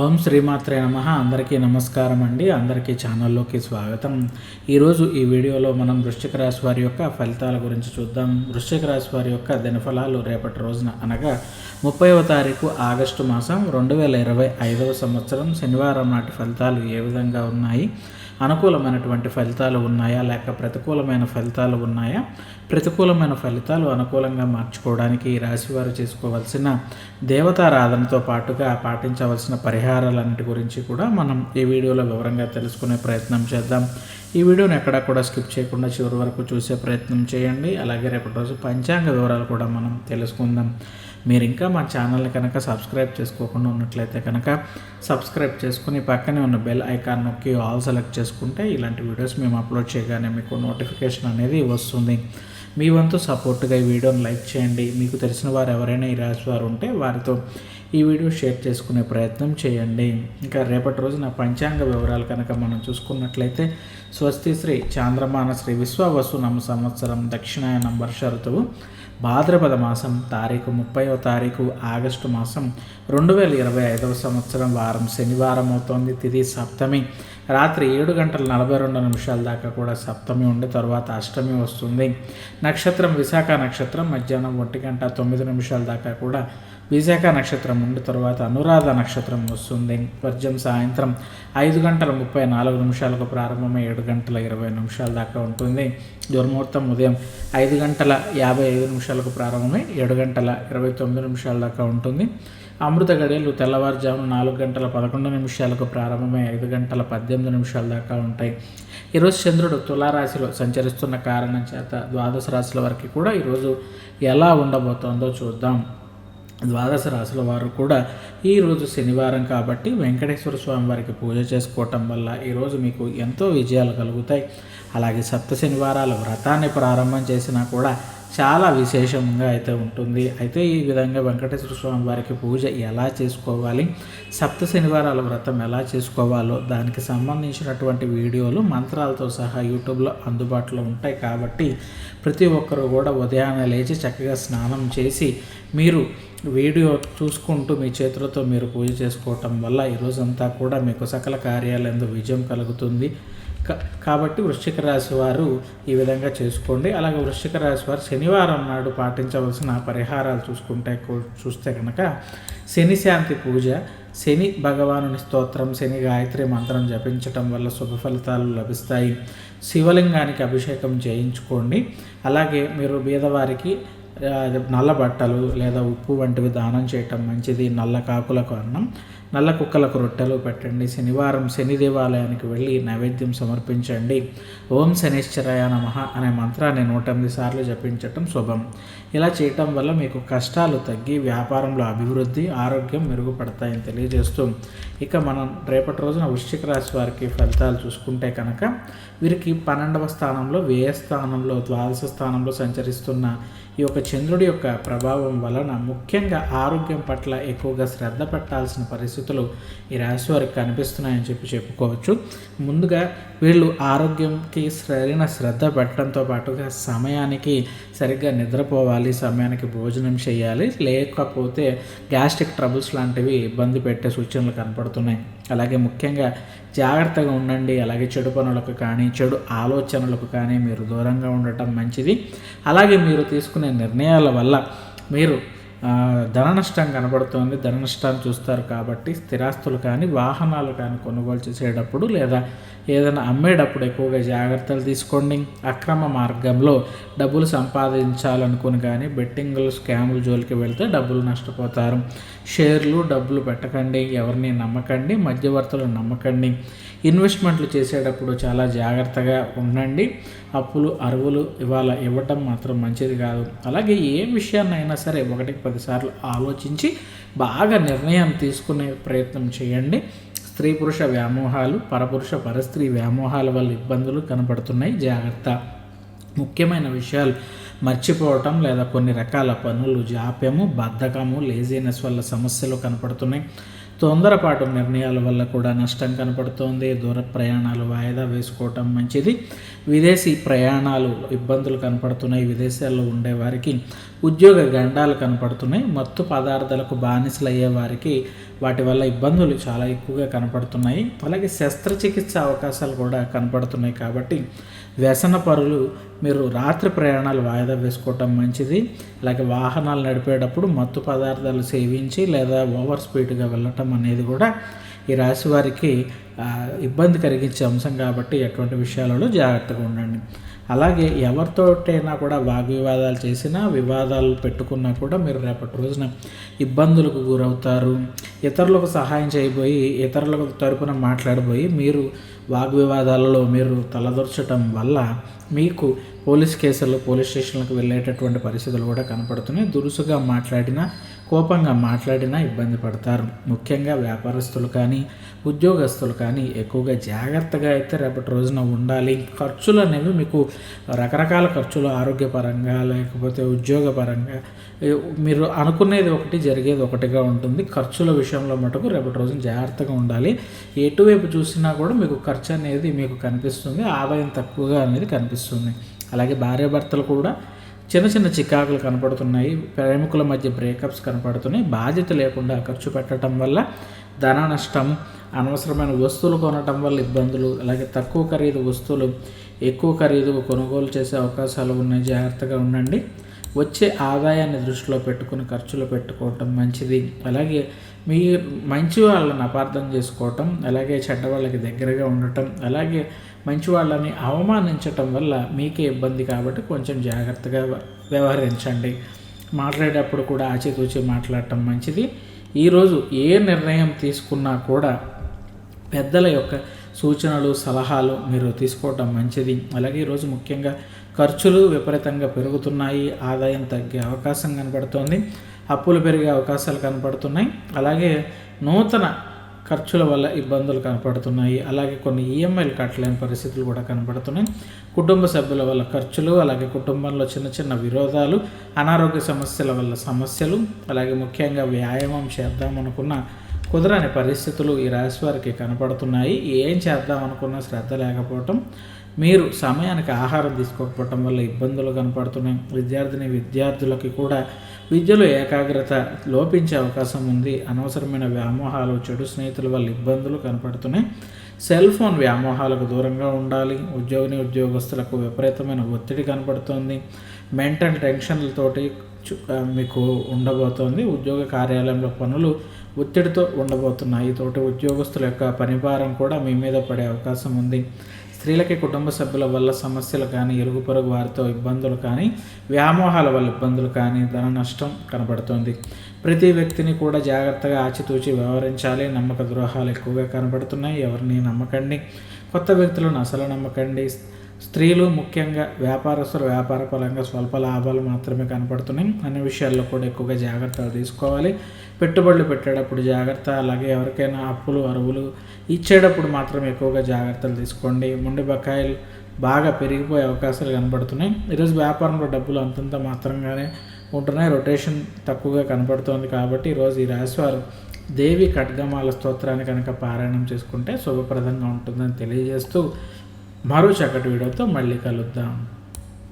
ఓం శ్రీమాత్రే నమ. అందరికీ నమస్కారం అండి. అందరికీ ఛానల్లోకి స్వాగతం. ఈరోజు ఈ వీడియోలో మనం వృశ్చిక రాశి వారి యొక్క ఫలితాల గురించి చూద్దాం. వృశ్చిక రాశి వారి యొక్క దినఫలాలు రేపటి రోజున అనగా ముప్పైవ తారీఖు ఆగస్టు మాసం రెండు వేల ఇరవై ఐదవ సంవత్సరం శనివారం నాటి ఫలితాలు ఏ విధంగా ఉన్నాయి? అనుకూలమైనటువంటి ఫలితాలు ఉన్నాయా? లేక ప్రతికూలమైన ఫలితాలు ఉన్నాయా? ప్రతికూలమైన ఫలితాలు అనుకూలంగా మార్చుకోవడానికి ఈ రాశివారు చేసుకోవాల్సిన దేవతారాధనతో పాటుగా పాటించవలసిన పరిహారాలన్నిటి గురించి కూడా మనం ఈ వీడియోలో వివరంగా తెలుసుకునే ప్రయత్నం చేద్దాం. ఈ వీడియోని ఎక్కడా కూడా స్కిప్ చేయకుండా చివరి వరకు చూసే ప్రయత్నం చేయండి. అలాగే రేపటి రోజు పంచాంగ వివరాలు కూడా మనం తెలుసుకుందాం. మీరు ఇంకా మా ఛానల్ని కనుక సబ్స్క్రైబ్ చేసుకోకుండా ఉన్నట్లయితే కనుక సబ్స్క్రైబ్ చేసుకుని పక్కనే ఉన్న బెల్ ఐకాన్ నొక్కి ఆల్ సెలెక్ట్ చేసుకుంటే ఇలాంటి వీడియోస్ మేము అప్లోడ్ చేయగానే మీకు నోటిఫికేషన్ అనేది వస్తుంది. మీ వంతు సపోర్ట్గా ఈ వీడియోని లైక్ చేయండి. మీకు తెలిసిన వారు ఎవరైనా ఈ రాశి వారు ఉంటే వారితో ఈ వీడియో షేర్ చేసుకునే ప్రయత్నం చేయండి. ఇంకా రేపటి రోజున పంచాంగ వివరాలు కనుక మనం చూసుకున్నట్లయితే స్వస్తి శ్రీ చాంద్రమాన శ్రీ విశ్వవసు నమ సంవత్సరం దక్షిణాయనం వర్ష ఋతువు భాద్రపద మాసం తారీఖు ముప్పైవ తారీఖు ఆగస్టు మాసం రెండు వేల ఇరవై ఐదవ సంవత్సరం వారం శనివారం అవుతోంది. తిది సప్తమి. రాత్రి ఏడు గంటల నలభై రెండు నిమిషాల దాకా కూడా సప్తమి ఉండి తర్వాత అష్టమి వస్తుంది. నక్షత్రం విశాఖ నక్షత్రం మధ్యాహ్నం ఒంటి గంట తొమ్మిది నిమిషాల దాకా కూడా విశాఖ నక్షత్రం ఉండి తర్వాత అనురాధ నక్షత్రం వస్తుంది. వర్జం సాయంత్రం ఐదు గంటల ముప్పై నాలుగు నిమిషాలకు ప్రారంభమై ఏడు గంటల ఇరవై నిమిషాల దాకా ఉంటుంది. దుర్ముహూర్తం ఉదయం ఐదు గంటల యాభై ఐదు నిమిషాలకు ప్రారంభమై ఏడు గంటల ఇరవై తొమ్మిది నిమిషాల దాకా ఉంటుంది. అమృత గడియలు తెల్లవారుజామున నాలుగు గంటల పదకొండు నిమిషాలకు ప్రారంభమై ఐదు గంటల పద్దెనిమిది నిమిషాల దాకా ఉంటాయి. ఈరోజు చంద్రుడు తులారాశిలో సంచరిస్తున్న కారణం చేత ద్వాదశ రాశుల వరకు కూడా ఈరోజు ఎలా ఉండబోతోందో చూద్దాం. ద్వాదశ రాశుల వారు కూడా ఈరోజు శనివారం కాబట్టి వెంకటేశ్వర స్వామి వారికి పూజ చేసుకోవటం వల్ల ఈరోజు మీకు ఎంతో విజయాలు కలుగుతాయి. అలాగే సప్త శనివారాల వ్రతాన్ని ప్రారంభం చేసినా కూడా చాలా విశేషంగా అయితే ఉంటుంది. అయితే ఈ విధంగా వెంకటేశ్వర స్వామి వారికి పూజ ఎలా చేసుకోవాలి సప్త శనివారాల వ్రతం ఎలా చేసుకోవాలో దానికి సంబంధించినటువంటి వీడియోలు మంత్రాలతో సహా యూట్యూబ్లో అందుబాటులో ఉంటాయి. కాబట్టి ప్రతి ఒక్కరు కూడా ఉదయాన్నే లేచి చక్కగా స్నానం చేసి మీరు వీడియో చూసుకుంటూ మీ చేతులతో మీరు పూజ చేసుకోవటం వల్ల ఈరోజంతా కూడా మీకు సకల కార్యాలయంలో విజయం కలుగుతుంది. కాబట్టి వృశ్చిక రాశి వారు ఈ విధంగా చేసుకోండి. అలాగే వృశ్చిక రాశి వారు శనివారం నాడు పాటించవలసిన పరిహారాలు చూసుకుంటే చూస్తే కనుక శని శాంతి పూజ శని భగవానుని స్తోత్రం శని గాయత్రి మంత్రం జపించటం వల్ల శుభ ఫలితాలు లభిస్తాయి. శివలింగానికి అభిషేకం చేయించుకోండి. అలాగే మీరు బీదవారికి నల్ల బట్టలు లేదా ఉప్పు వంటివి దానం చేయటం మంచిది. నల్ల కాకులకు అన్నం నల్ల కుక్కలకు రొట్టెలు పెట్టండి. శనివారం శని దేవాలయానికి వెళ్ళి నైవేద్యం సమర్పించండి. ఓం శనిశ్చరయ నమ అనే మంత్రాన్ని నూట ఎనిమిది సార్లు జపించటం శుభం. ఇలా చేయటం వల్ల మీకు కష్టాలు తగ్గి వ్యాపారంలో అభివృద్ధి ఆరోగ్యం మెరుగుపడతాయని తెలియజేస్తూ ఇక మనం రేపటి రోజున వృశ్చిక రాశి వారికి ఫలితాలు చూసుకుంటే కనుక వీరికి పన్నెండవ స్థానంలో వ్యయ స్థానంలో ద్వాదశ స్థానంలో సంచరిస్తున్న ఈ యొక్క చంద్రుడి యొక్క ప్రభావం వలన ముఖ్యంగా ఆరోగ్యం పట్ల ఎక్కువగా శ్రద్ధ పెట్టాల్సిన పరిస్థితులు ఈ రాశి వారికి కనిపిస్తున్నాయని చెప్పి చెప్పుకోవచ్చు. ముందుగా వీళ్ళు ఆరోగ్యంకి సరైన శ్రద్ధ పెట్టడంతో పాటుగా సమయానికి సరిగ్గా నిద్రపోవాలి సమయానికి భోజనం చేయాలి లేకపోతే గ్యాస్ట్రిక్ ట్రబుల్స్ లాంటివి ఇబ్బంది పెట్టే సూచనలు కనపడుతున్నాయి. అలాగే ముఖ్యంగా జాగ్రత్తగా ఉండండి. అలాగే చెడు పనులకు కానీ చెడు ఆలోచనలకు కానీ మీరు దూరంగా ఉండటం మంచిది. అలాగే మీరు తీసుకునే నిర్ణయాల వల్ల మీరు ధన నష్టం కనబడుతోంది. ధన నష్టాన్ని చూస్తారు కాబట్టి స్థిరాస్తులు కానీ వాహనాలు కానీ కొనుగోలు చేసేటప్పుడు లేదా ఏదైనా అమ్మేటప్పుడు ఎక్కువగా జాగ్రత్తలు తీసుకోండి. అక్రమ మార్గంలో డబ్బులు సంపాదించాలనుకుని కానీ బెట్టింగ్లు స్కాములు జోలికి వెళ్తే డబ్బులు నష్టపోతారు. షేర్లు డబ్బులు పెట్టకండి. ఎవరిని నమ్మకండి మధ్యవర్తులు నమ్మకండి. ఇన్వెస్ట్మెంట్లు చేసేటప్పుడు చాలా జాగ్రత్తగా ఉండండి. అప్పులు అరువులు ఇవాళ ఇవ్వటం మాత్రం మంచిది కాదు. అలాగే ఏ విషయాన్నైనా సరే ఒకటికి పదిసార్లు ఆలోచించి బాగా నిర్ణయం తీసుకునే ప్రయత్నం చేయండి. స్త్రీ పురుష వ్యామోహాలు పరపురుష పరస్త్రీ వ్యామోహాల వల్ల ఇబ్బందులు కనపడుతున్నాయి. జాగ్రత్త. ముఖ్యమైన విషయాలు మర్చిపోవటం లేదా కొన్ని రకాల పనులు జాప్యము బద్ధకము లేజీనెస్ వల్ల సమస్యలు కనపడుతున్నాయి. తొందరపాటు నిర్ణయాల వల్ల కూడా నష్టం కనపడుతోంది. దూర ప్రయాణాలు వాయిదా వేసుకోవటం మంచిది. విదేశీ ప్రయాణాలు ఇబ్బందులు కనపడుతున్నాయి. విదేశాల్లో ఉండే వారికి ఉద్యోగ గండాలు కనపడుతున్నాయి. మత్తు పదార్థాలకు బానిసలయ్యే వారికి వాటి వల్ల ఇబ్బందులు చాలా ఎక్కువగా కనపడుతున్నాయి. అలాగే శస్త్రచికిత్స అవకాశాలు కూడా కనపడుతున్నాయి కాబట్టి వ్యసన పరులు మీరు రాత్రి ప్రయాణాలు వాయిదా వేసుకోవటం మంచిది. అలాగే వాహనాలు నడిపేటప్పుడు మత్తు పదార్థాలు సేవించి లేదా ఓవర్ స్పీడ్గా వెళ్ళటం అనేది కూడా ఈ రాశి వారికి ఇబ్బంది కలిగించే అంశం కాబట్టి ఎటువంటి విషయాలలో జాగ్రత్తగా ఉండండి. అలాగే ఎవరితోటైనా కూడా వాగ్వివాదాలు చేసినా వివాదాలు పెట్టుకున్నా కూడా మీరు రేపటి రోజున ఇబ్బందులకు గురవుతారు. ఇతరులకు సహాయం చేయబోయి ఇతరులకు తరపున మాట్లాడబోయి మీరు వాగ్వివాదాలలో మీరు తలదొరచటం వల్ల మీకు పోలీస్ కేసులు పోలీస్ స్టేషన్లకు వెళ్ళేటటువంటి పరిస్థితులు కూడా కనపడుతున్నాయి. దురుసుగా మాట్లాడినా కోపంగా మాట్లాడినా ఇబ్బంది పడతారు. ముఖ్యంగా వ్యాపారస్తులు కానీ ఉద్యోగస్తులు కానీ ఎక్కువగా జాగ్రత్తగా అయితే రేపటి రోజున ఉండాలి. ఖర్చులు అనేవి మీకు రకరకాల ఖర్చులు ఆరోగ్యపరంగా లేకపోతే ఉద్యోగపరంగా మీరు అనుకునేది ఒకటి జరిగేది ఒకటిగా ఉంటుంది. ఖర్చుల విషయంలో మటుకు రేపటి రోజున జాగ్రత్తగా ఉండాలి. ఎటువైపు చూసినా కూడా మీకు ఖర్చు అనేది మీకు కనిపిస్తుంది. ఆదాయం తక్కువగా అనేది కనిపిస్తుంది. అలాగే భార్యాభర్తలు కూడా చిన్న చిన్న చికాకులు కనపడుతున్నాయి ప్రేమికుల మధ్య బ్రేకప్స్ కనపడుతున్నాయి బాధ్యత లేకుండా ఖర్చు పెట్టడం వల్ల ధన నష్టం అనవసరమైన వస్తువులు కొనటం వల్ల ఇబ్బందులు అలాగే తక్కువ ఖరీదు వస్తువులు ఎక్కువ ఖరీదు కొనుగోలు చేసే అవకాశాలు ఉన్నాయి. జాగ్రత్తగా ఉండండి. వచ్చే ఆదాయాన్ని దృష్టిలో పెట్టుకుని ఖర్చులు పెట్టుకోవటం మంచిది. అలాగే మీ మంచి వాళ్ళని అపార్థం చేసుకోవటం అలాగే చెడ్డ వాళ్ళకి దగ్గరగా ఉండటం అలాగే మంచి వాళ్ళని అవమానించటం వల్ల మీకే ఇబ్బంది కాబట్టి కొంచెం జాగ్రత్తగా వ్యవహరించండి. మాట్లాడేటప్పుడు కూడా ఆచితూచి మాట్లాడటం మంచిది. ఈరోజు ఏ నిర్ణయం తీసుకున్నా కూడా పెద్దల యొక్క సూచనలు సలహాలు మీరు తీసుకోవటం మంచిది. అలాగే ఈరోజు ముఖ్యంగా ఖర్చులు విపరీతంగా పెరుగుతున్నాయి. ఆదాయం తగ్గే అవకాశం కనపడుతోంది. అప్పులు పెరిగే అవకాశాలు కనపడుతున్నాయి. అలాగే నూతన ఖర్చుల వల్ల ఇబ్బందులు కనపడుతున్నాయి. అలాగే కొన్ని ఈఎంఐలు కట్టలేని పరిస్థితులు కూడా కనపడుతున్నాయి. కుటుంబ సభ్యుల వల్ల ఖర్చులు అలాగే కుటుంబంలో చిన్న చిన్న విరోధాలు అనారోగ్య సమస్యల వల్ల సమస్యలు అలాగే ముఖ్యంగా వ్యాయామం చేద్దామనుకున్న కుదరని పరిస్థితులు ఈ రాశి వారికి కనపడుతున్నాయి. ఏం చేద్దాం అనుకున్నా శ్రద్ధ లేకపోవటం మీరు సమయానికి ఆహారం తీసుకోకపోవటం వల్ల ఇబ్బందులు కనపడుతున్నాయి. విద్యార్థిని విద్యార్థులకి కూడా విద్యలో ఏకాగ్రత లోపించే అవకాశం ఉంది. అనవసరమైన వ్యామోహాలు చెడు స్నేహితుల వల్ల ఇబ్బందులు కనపడుతున్నాయి. సెల్ ఫోన్ వ్యామోహాలకు దూరంగా ఉండాలి. ఉద్యోగిని ఉద్యోగస్తులకు విపరీతమైన ఒత్తిడి కనపడుతుంది. మెంటల్ టెన్షన్లతోటి మీకు ఉండబోతోంది. ఉద్యోగ కార్యాలయంలో పనులు ఒత్తిడితో ఉండబోతున్నాయి. తోటి ఉద్యోగస్తుల యొక్క పనిభారం కూడా మీ మీద పడే అవకాశం ఉంది. స్త్రీలకి కుటుంబ సభ్యుల వల్ల సమస్యలు కానీ ఇరుగు పొరుగు వారితో ఇబ్బందులు కానీ వ్యామోహాల వల్ల ఇబ్బందులు కానీ ధన నష్టం కనబడుతుంది. ప్రతి వ్యక్తిని కూడా జాగ్రత్తగా ఆచితూచి వ్యవహరించాలి. నమ్మక ద్రోహాలు ఎక్కువగా కనబడుతున్నాయి. ఎవరిని నమ్మకండి. కొత్త వ్యక్తులను అసలు నమ్మకండి. స్త్రీలు ముఖ్యంగా వ్యాపారస్తులు వ్యాపార పరంగా స్వల్ప లాభాలు మాత్రమే కనపడుతున్నాయి అన్ని విషయాల్లో కూడా ఎక్కువగా జాగ్రత్తలు తీసుకోవాలి. పెట్టుబడులు పెట్టేటప్పుడు జాగ్రత్త అలాగే ఎవరికైనా అప్పులు అరువులు ఇచ్చేటప్పుడు మాత్రం ఎక్కువగా జాగ్రత్తలు తీసుకోండి. ముండి బకాయిలు బాగా పెరిగిపోయే అవకాశాలు కనబడుతున్నాయి. ఈరోజు వ్యాపారంలో డబ్బులు అంతంత మాత్రంగానే ఉంటున్నాయి. రొటేషన్ తక్కువగా కనపడుతోంది కాబట్టి ఈరోజు ఈ రాశివారు దేవి ఖడ్గమాల స్తోత్రాన్ని కనుక పారాయణం చేసుకుంటే శుభప్రదంగా ఉంటుందని తెలియజేస్తూ మరో చక్కటి వీడియోతో మళ్ళీ కలుద్దాం.